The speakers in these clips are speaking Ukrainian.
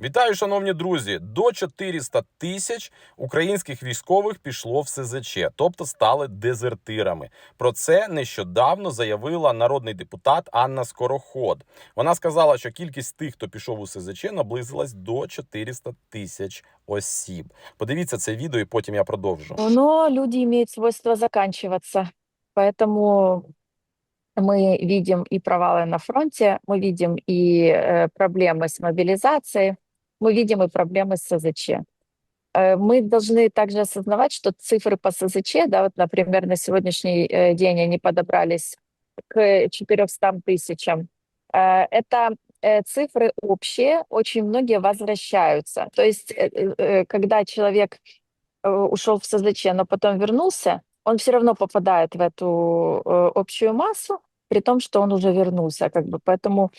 Вітаю, шановні друзі! До 400 тисяч українських військових пішло в СЗЧ, тобто стали дезертирами. Про це нещодавно заявила народний депутат Анна Скороход. Вона сказала, що кількість тих, хто пішов у СЗЧ, наблизилась до 400 тисяч осіб. Подивіться це відео, і потім я продовжу. Но люди имеют свойство заканчиваться, поэтому мы видим и провалы на фронте, мы видим и э, проблемы с мобилизацией, Мы видим и проблемы с СЗЧ. Э, Мы должны также осознавать, что цифры по СЗЧ, да, вот, например, на сегодняшний э, день они подобрались к 400 тысячам. Э, Это цифры общие, очень многие возвращаются. То есть, когда человек ушел в СЗЧ, но потом вернулся, он все равно попадает в эту общую массу, при том, что он уже вернулся. Как бы. Поэтому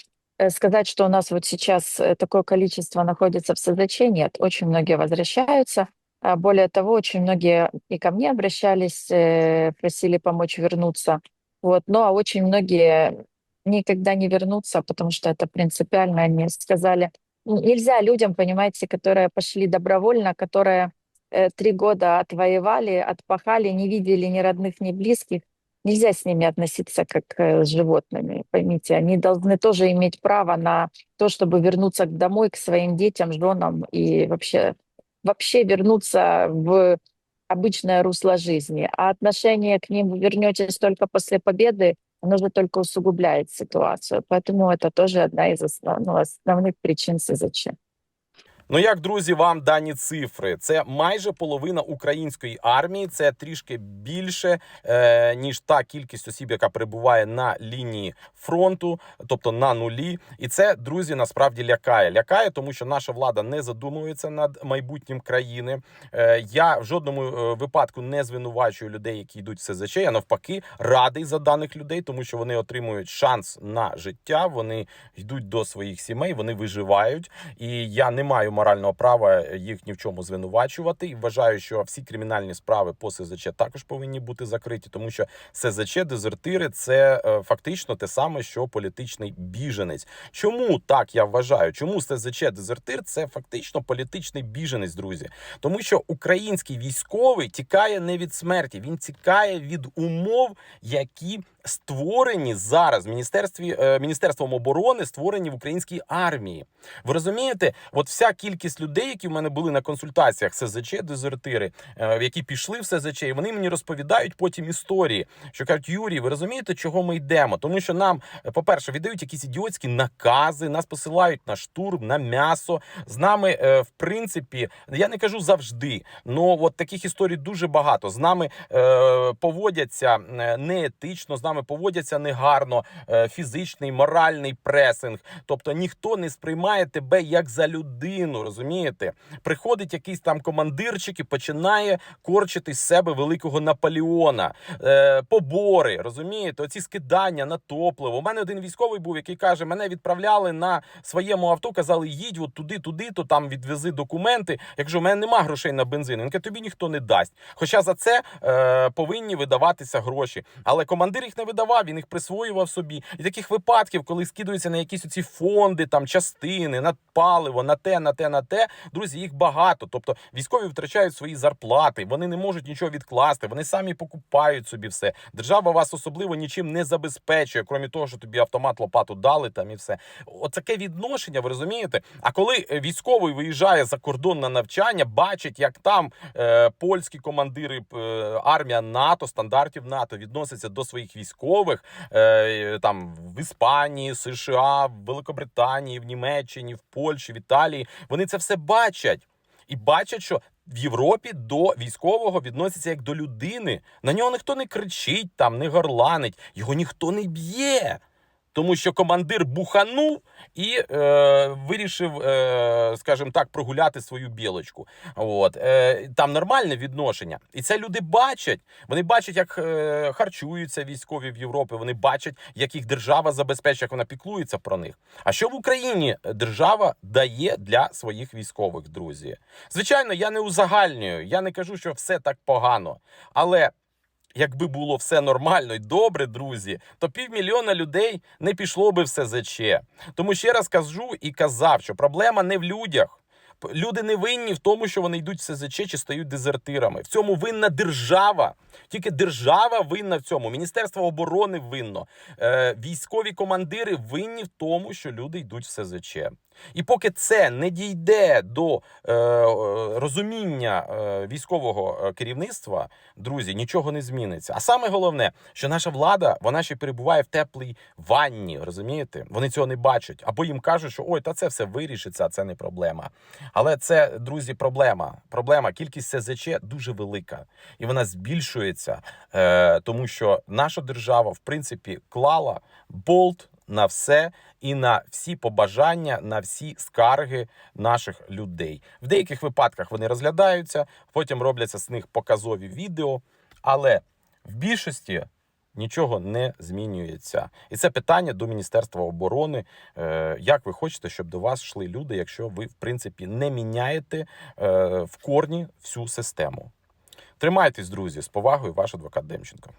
сказать, что у нас вот сейчас э, такое количество находится в СЗЧ, нет. Очень многие возвращаются. А Более того, очень многие и ко мне обращались, э, просили помочь вернуться. Вот. Ну, а очень многие никогда не вернутся, потому что это принципиально. Они сказали, «Ну, нельзя людям, понимаете, которые пошли добровольно, которые э, три года отвоевали, отпахали, не видели ни родных, ни близких. Нельзя с ними относиться как э, с животными, поймите. Они должны тоже иметь право на то, чтобы вернуться домой, к своим детям, женам и вообще, вообще вернуться в обычное русло жизни. А отношение к ним вы вернетесь только после победы, оно же только усугубляет ситуацию. Поэтому это тоже одна из основ- ну, основных причин СЗЧ. Ну як друзі, вам дані цифри? Це майже половина української армії. Це трішки більше е, ніж та кількість осіб, яка перебуває на лінії фронту, тобто на нулі. І це друзі насправді лякає. Лякає, тому що наша влада не задумується над майбутнім країни. Е, я в жодному е, випадку не звинувачую людей, які йдуть в СЗЧ. Я навпаки радий за даних людей, тому що вони отримують шанс на життя. Вони йдуть до своїх сімей, вони виживають. І я не маю морального права їх ні в чому звинувачувати. І вважаю, що всі кримінальні справи по СЗЧ також повинні бути закриті, тому що СЗЧ дезертири це е, фактично те саме, що політичний біженець. Чому так я вважаю? Чому СЗЧ дезертир це фактично політичний біженець, друзі? Тому що український військовий тікає не від смерті, він тікає від умов, які створені зараз в міністерстві е, міністерством оборони, створені в українській армії. Ви розумієте, от вся кількість людей, які в мене були на консультаціях СЗЧ, дезертири, е, які пішли в СЗЧ, і вони мені розповідають потім історії, що кажуть, Юрій, ви розумієте, чого ми йдемо? Тому що нам, е, по-перше, віддають якісь ідіотські накази, нас посилають на штурм, на м'ясо. З нами, е, в принципі, я не кажу завжди, але от таких історій дуже багато. З нами поводяться неетично, з нами поводяться негарно, фізичний, моральний пресинг. Тобто ніхто не сприймає тебе як за людину, розумієте? Приходить якийсь там командирчик і починає корчити з себе великого Наполеона, е, побори, розумієте? Оці скидання на топливо. У мене один військовий був, який каже: мене відправляли на своєму авто, казали, їдь от туди, туди, то там відвези документи. Я кажу, у мене нема грошей на бензин. Він каже, тобі ніхто не дасть. Хоча за це е, повинні видаватися гроші. Але командир їх не видавав, він їх присвоював собі. І таких випадків, коли скидуються на якісь оці фонди, там частини, на паливо, на те, на те, на те. Друзі, їх багато. Тобто військові втрачають свої зарплати, вони не можуть нічого відкласти, вони самі покупають собі все. Держава вас особливо нічим не забезпечує, крім того, що тобі автомат лопату дали там і все. Оцяке відношення, ви розумієте? А коли е, військовий виїжджає за кордон на навчання, бачить, як там е, польські командири, е, армія НАТО, стандартів НАТО відносяться до своїх військових е, там в Іспанії, США, в Великобританії, в Німеччині, в Польщі, в Італії. Вони це все бачать. І бачать, що в Європі до військового відносяться як до людини. На нього ніхто не кричить, там не горланить, його ніхто не б'є. Тому що командир буханув і е, вирішив, е, скажімо так, прогуляти свою білочку. От е, там нормальне відношення, і це люди бачать. Вони бачать, як е, харчуються військові в Європі. Вони бачать, як їх держава забезпечує, як вона піклується про них. А що в Україні держава дає для своїх військових, друзі? Звичайно, я не узагальнюю, я не кажу, що все так погано, але якби було все нормально і добре, друзі, то півмільйона людей не пішло би в СЗЧ. Тому ще раз кажу і казав, що проблема не в людях. Люди не винні в тому, що вони йдуть в СЗЧ чи стають дезертирами. В цьому винна держава. Тільки держава винна в цьому. Міністерство оборони винно. Е, військові командири винні в тому, що люди йдуть в СЗЧ. І поки це не дійде до е, е, розуміння е, військового е, керівництва, друзі, нічого не зміниться. А саме головне, що наша влада вона ще перебуває в теплій ванні. Розумієте? Вони цього не бачать. Або їм кажуть, що ой, та це все вирішиться, це не проблема. Але це, друзі, проблема. Проблема. Кількість СЗЧ дуже велика, і вона збільшується, е, тому що наша держава, в принципі, клала болт на все і на всі побажання, на всі скарги наших людей. В деяких випадках вони розглядаються, потім робляться з них показові відео, але в більшості. Нічого не змінюється, і це питання до Міністерства оборони. Е, як ви хочете, щоб до вас йшли люди, якщо ви в принципі не міняєте е, в корні всю систему? Тримайтесь, друзі, з повагою, ваш адвокат Демченко.